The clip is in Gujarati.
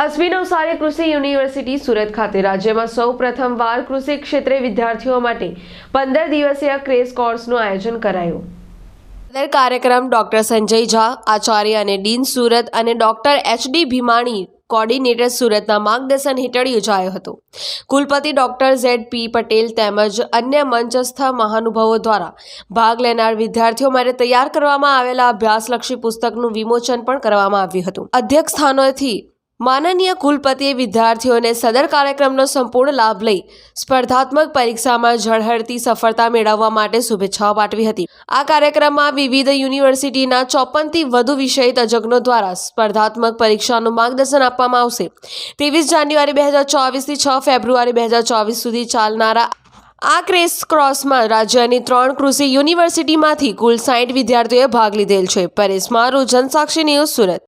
એસવી નવસારી કૃષિ યુનિવર્સિટી સુરત ખાતે. રાજ્યમાં સૌ પ્રથમવાર કૃષિ ક્ષેત્રે વિદ્યાર્થીઓ માટે પંદર દિવસીય ક્રેઝ કોર્સનું આયોજન કરાયું. કાર્યક્રમ ડોક્ટર સંજય ઝા, આચાર્ય અને ડીન સુરત અને doctor H D Bhimani, coordinator સુરતના માર્ગદર્શન હેઠળ યોજાયો હતો. કુલપતિ ડોક્ટર ઝેડ પી પટેલ તેમજ અન્ય મંચસ્થ મહાનુભાવો દ્વારા ભાગ લેનાર વિદ્યાર્થીઓ માટે તૈયાર કરવામાં આવેલા અભ્યાસલક્ષી પુસ્તકનું વિમોચન પણ કરવામાં આવ્યું હતું. અધ્યક્ષ સ્થાનોથી માનનીય કુલપતિએ વિદ્યાર્થીઓને સદર કાર્યક્રમનો સંપૂર્ણ લાભ લઈ સ્પર્ધાત્મક પરીક્ષામાં ઝળહળતી સફળતા મેળવવા માટે શુભેચ્છાઓ પાઠવી હતી. આ કાર્યક્રમમાં વિવિધ યુનિવર્સિટીના ચોપનથી વધુ વિષય તજજ્ઞો દ્વારા સ્પર્ધાત્મક પરીક્ષાનું માર્ગદર્શન આપવામાં આવશે. ત્રેવીસ જાન્યુઆરી બે હજાર ચોવીસથી છ ફેબ્રુઆરી બે હજાર ચોવીસ સુધી ચાલનારા આ ક્રેસ ક્રોસમાં રાજ્યની ત્રણ કૃષિ યુનિવર્સિટીમાંથી કુલ સાઠ વિદ્યાર્થીઓએ ભાગ લીધેલ છે. પરેશ મારું જનસાક્ષી ન્યૂઝ સુરત.